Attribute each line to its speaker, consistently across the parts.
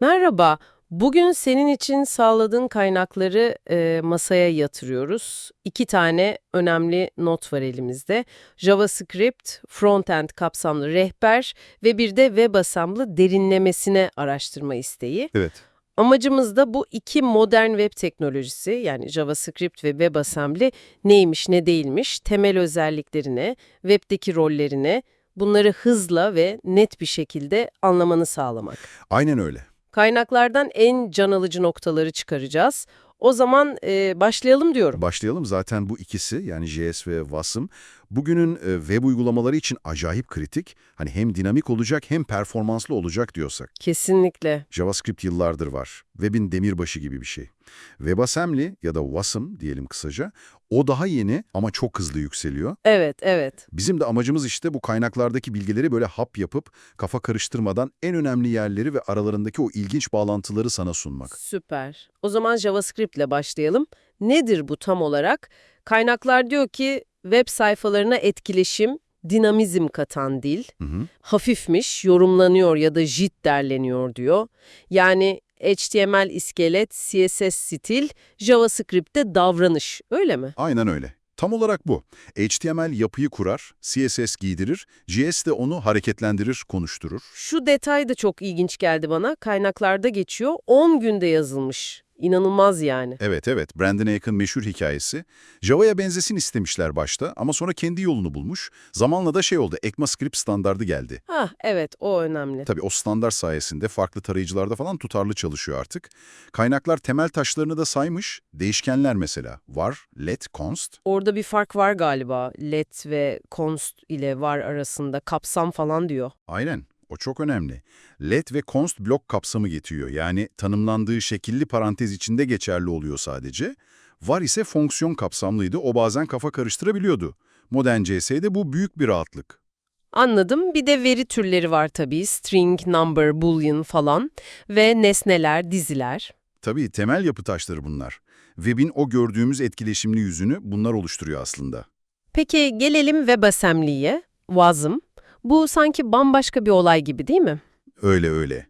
Speaker 1: Merhaba. Bugün senin için sağladığın kaynakları e, masaya yatırıyoruz. İki tane önemli not var elimizde. JavaScript, frontend kapsamlı rehber ve bir de WebAssembly derinlemesine araştırma isteği.
Speaker 2: Evet.
Speaker 1: Amacımız da bu iki modern web teknolojisi yani JavaScript ve WebAssembly neymiş ne değilmiş, temel özelliklerine, webdeki rollerine bunları hızla ve net bir şekilde anlamanı sağlamak.
Speaker 2: Aynen öyle.
Speaker 1: Kaynaklardan en can alıcı noktaları çıkaracağız. O zaman e, başlayalım diyorum.
Speaker 2: Başlayalım zaten bu ikisi yani JS ve Wasm bugünün e, web uygulamaları için acayip kritik. Hani hem dinamik olacak hem performanslı olacak diyorsak.
Speaker 1: Kesinlikle.
Speaker 2: JavaScript yıllardır var. Web'in demirbaşı gibi bir şey. WebAssembly ya da Wasm diyelim kısaca o daha yeni ama çok hızlı yükseliyor.
Speaker 1: Evet, evet.
Speaker 2: Bizim de amacımız işte bu kaynaklardaki bilgileri böyle hap yapıp kafa karıştırmadan en önemli yerleri ve aralarındaki o ilginç bağlantıları sana sunmak.
Speaker 1: Süper. O zaman JavaScript ile başlayalım. Nedir bu tam olarak? Kaynaklar diyor ki web sayfalarına etkileşim, dinamizm katan dil,
Speaker 2: Hı hı.
Speaker 1: hafifmiş, yorumlanıyor ya da JIT derleniyor diyor. Yani HTML iskelet, CSS stil, JavaScript'te davranış. Öyle mi?
Speaker 2: Aynen öyle. Tam olarak bu. HTML yapıyı kurar, CSS giydirir, JS de onu hareketlendirir, konuşturur.
Speaker 1: Şu detay da çok ilginç geldi bana. Kaynaklarda geçiyor. 10 günde yazılmış. İnanılmaz yani.
Speaker 2: Evet evet, Brandon Aiken meşhur hikayesi. Java'ya benzesin istemişler başta ama sonra kendi yolunu bulmuş. Zamanla da şey oldu, ECMAScript standardı geldi.
Speaker 1: Hah evet o önemli.
Speaker 2: Tabii o standart sayesinde farklı tarayıcılarda falan tutarlı çalışıyor artık. Kaynaklar temel taşlarını da saymış. Değişkenler mesela var, let, const.
Speaker 1: Orada bir fark var galiba. Let ve const ile var arasında kapsam falan diyor.
Speaker 2: Aynen. O çok önemli. Let ve const blok kapsamı getiriyor. Yani tanımlandığı şekilli parantez içinde geçerli oluyor sadece. Var ise fonksiyon kapsamlıydı. O bazen kafa karıştırabiliyordu. Modern CS'de bu büyük bir rahatlık.
Speaker 1: Anladım. Bir de veri türleri var tabii. String, number, boolean falan. Ve nesneler, diziler.
Speaker 2: Tabii temel yapı taşları bunlar. Web'in o gördüğümüz etkileşimli yüzünü bunlar oluşturuyor aslında.
Speaker 1: Peki gelelim WebAssembly'ye. Wasm. Bu sanki bambaşka bir olay gibi değil mi?
Speaker 2: Öyle öyle.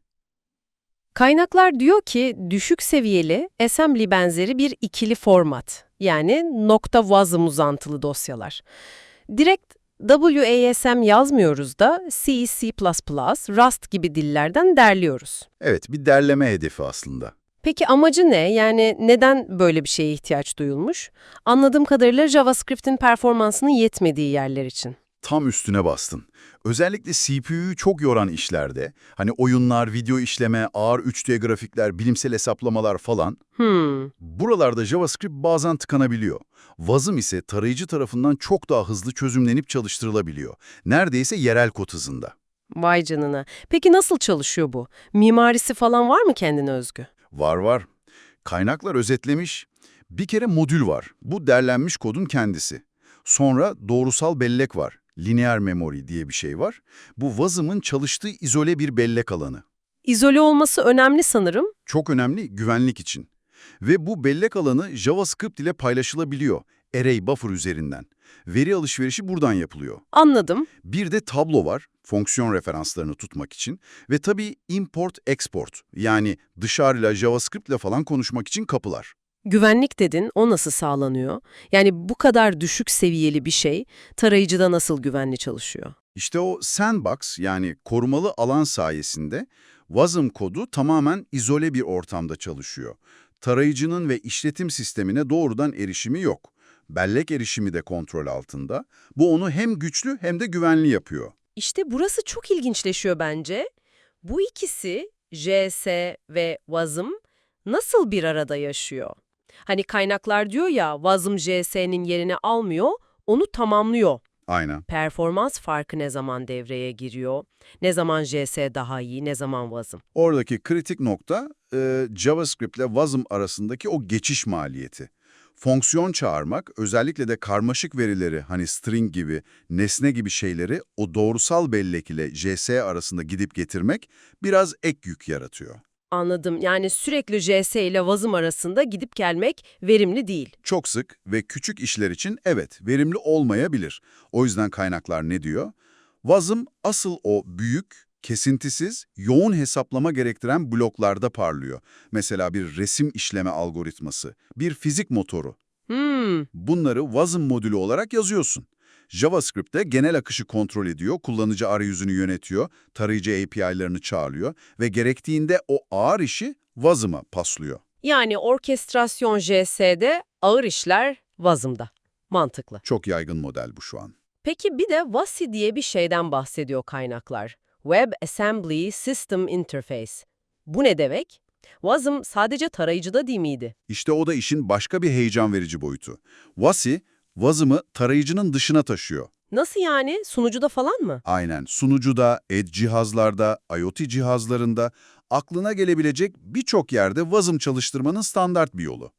Speaker 1: Kaynaklar diyor ki düşük seviyeli assembly benzeri bir ikili format. Yani nokta .wasm uzantılı dosyalar. Direkt WASM yazmıyoruz da C, C++, Rust gibi dillerden derliyoruz.
Speaker 2: Evet bir derleme hedefi aslında.
Speaker 1: Peki amacı ne? Yani neden böyle bir şeye ihtiyaç duyulmuş? Anladığım kadarıyla JavaScript'in performansının yetmediği yerler için.
Speaker 2: Tam üstüne bastın. Özellikle CPU'yu çok yoran işlerde, hani oyunlar, video işleme, ağır 3D grafikler, bilimsel hesaplamalar falan,
Speaker 1: Hmm,
Speaker 2: buralarda JavaScript bazen tıkanabiliyor. Wasm ise tarayıcı tarafından çok daha hızlı çözümlenip çalıştırılabiliyor. Neredeyse yerel kod hızında.
Speaker 1: vay canına. Peki nasıl çalışıyor bu? Mimarisi falan var mı kendine özgü?
Speaker 2: Var var. Kaynaklar özetlemiş. Bir kere modül var. Bu derlenmiş kodun kendisi. Sonra doğrusal bellek var. Linear memory diye bir şey var. Bu Wasm'ın çalıştığı izole bir bellek alanı.
Speaker 1: İzole olması önemli sanırım.
Speaker 2: Çok önemli güvenlik için. Ve bu bellek alanı JavaScript ile paylaşılabiliyor. Array buffer üzerinden. Veri alışverişi buradan yapılıyor.
Speaker 1: Anladım.
Speaker 2: Bir de tablo var, fonksiyon referanslarını tutmak için. Ve tabii import-export, yani dışarıyla JavaScript ile falan konuşmak için kapılar.
Speaker 1: Güvenlik dedin, o nasıl sağlanıyor? Yani bu kadar düşük seviyeli bir şey tarayıcıda nasıl güvenli çalışıyor?
Speaker 2: İşte o sandbox yani korumalı alan sayesinde Wasm kodu tamamen izole bir ortamda çalışıyor. Tarayıcının ve işletim sistemine doğrudan erişimi yok. Bellek erişimi de kontrol altında. Bu onu hem güçlü hem de güvenli yapıyor.
Speaker 1: İşte burası çok ilginçleşiyor bence. Bu ikisi JS ve Wasm nasıl bir arada yaşıyor? Hani kaynaklar diyor ya Wasm JS'nin yerini almıyor, onu tamamlıyor.
Speaker 2: Aynen.
Speaker 1: Performans farkı ne zaman devreye giriyor? Ne zaman JS daha iyi, ne zaman Wasm?
Speaker 2: Oradaki kritik nokta e, JavaScript ile Wasm arasındaki o geçiş maliyeti. Fonksiyon çağırmak, özellikle de karmaşık verileri hani string gibi, nesne gibi şeyleri o doğrusal bellek ile JS arasında gidip getirmek biraz ek yük yaratıyor.
Speaker 1: Anladım. Yani sürekli JS ile Wasm arasında gidip gelmek verimli değil.
Speaker 2: Çok sık ve küçük işler için evet verimli olmayabilir. O yüzden kaynaklar ne diyor? Wasm asıl o büyük, kesintisiz, yoğun hesaplama gerektiren bloklarda parlıyor. Mesela bir resim işleme algoritması, bir fizik motoru.
Speaker 1: Hmm,
Speaker 2: Bunları WASM modülü olarak yazıyorsun. JavaScript'te genel akışı kontrol ediyor, kullanıcı arayüzünü yönetiyor, tarayıcı API'larını çağırıyor ve gerektiğinde o ağır işi WASM'a paslıyor.
Speaker 1: yani orkestrasyon JS'de, ağır işler Wasm'da. Mantıklı.
Speaker 2: Çok yaygın model bu şu an.
Speaker 1: Peki bir de WASI diye bir şeyden bahsediyor kaynaklar. Web Assembly System Interface. Bu ne demek? WASM sadece tarayıcıda değil miydi?
Speaker 2: İşte o da işin başka bir heyecan verici boyutu. WASI, WASM'ı tarayıcının dışına taşıyor.
Speaker 1: Nasıl yani? Sunucuda falan mı?
Speaker 2: Aynen sunucuda, edge cihazlarda, IoT cihazlarında aklına gelebilecek birçok yerde WASM çalıştırmanın standart bir yolu.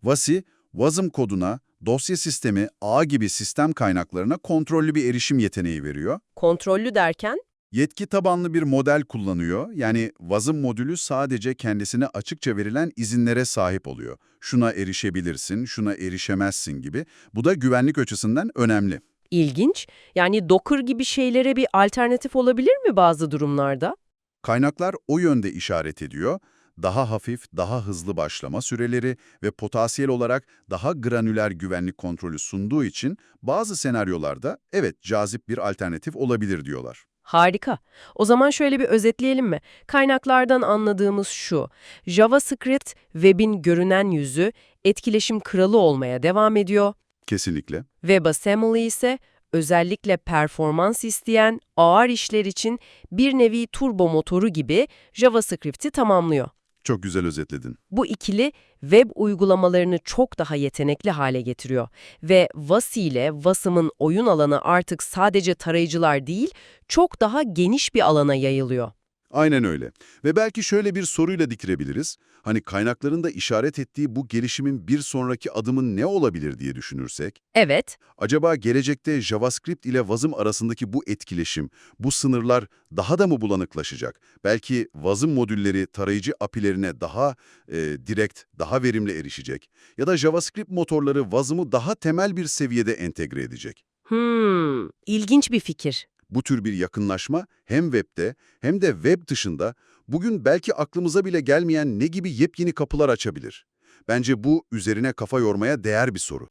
Speaker 2: WASI, WASM koduna, dosya sistemi, ağ gibi sistem kaynaklarına kontrollü bir erişim yeteneği veriyor.
Speaker 1: Kontrollü derken?
Speaker 2: Yetki tabanlı bir model kullanıyor. Yani WASM modülü sadece kendisine açıkça verilen izinlere sahip oluyor. Şuna erişebilirsin, şuna erişemezsin gibi. Bu da güvenlik açısından önemli.
Speaker 1: İlginç. Yani Docker gibi şeylere bir alternatif olabilir mi bazı durumlarda?
Speaker 2: Kaynaklar o yönde işaret ediyor. Daha hafif, daha hızlı başlama süreleri ve potansiyel olarak daha granüler güvenlik kontrolü sunduğu için bazı senaryolarda evet cazip bir alternatif olabilir diyorlar.
Speaker 1: Harika. O zaman şöyle bir özetleyelim mi? Kaynaklardan anladığımız şu. JavaScript, web'in görünen yüzü, etkileşim kralı olmaya devam ediyor.
Speaker 2: Kesinlikle.
Speaker 1: WebAssembly ise özellikle performans isteyen ağır işler için bir nevi turbo motoru gibi JavaScript'i tamamlıyor.
Speaker 2: Çok güzel özetledin.
Speaker 1: Bu ikili web uygulamalarını çok daha yetenekli hale getiriyor ve WASI ile WASM'ın oyun alanı artık sadece tarayıcılar değil, çok daha geniş bir alana yayılıyor.
Speaker 2: Aynen öyle. Ve belki şöyle bir soruyla dikirebiliriz. Hani kaynakların da işaret ettiği bu gelişimin bir sonraki adımın ne olabilir diye düşünürsek,
Speaker 1: Evet,
Speaker 2: acaba gelecekte JavaScript ile WASM arasındaki bu etkileşim, bu sınırlar daha da mı bulanıklaşacak? Belki WASM modülleri tarayıcı API'lerine daha e, direkt, daha verimli erişecek. Ya da JavaScript motorları WASM'ı daha temel bir seviyede entegre edecek.
Speaker 1: hmm, ilginç bir fikir.
Speaker 2: Bu tür bir yakınlaşma hem webde hem de web dışında bugün belki aklımıza bile gelmeyen ne gibi yepyeni kapılar açabilir? Bence bu üzerine kafa yormaya değer bir soru.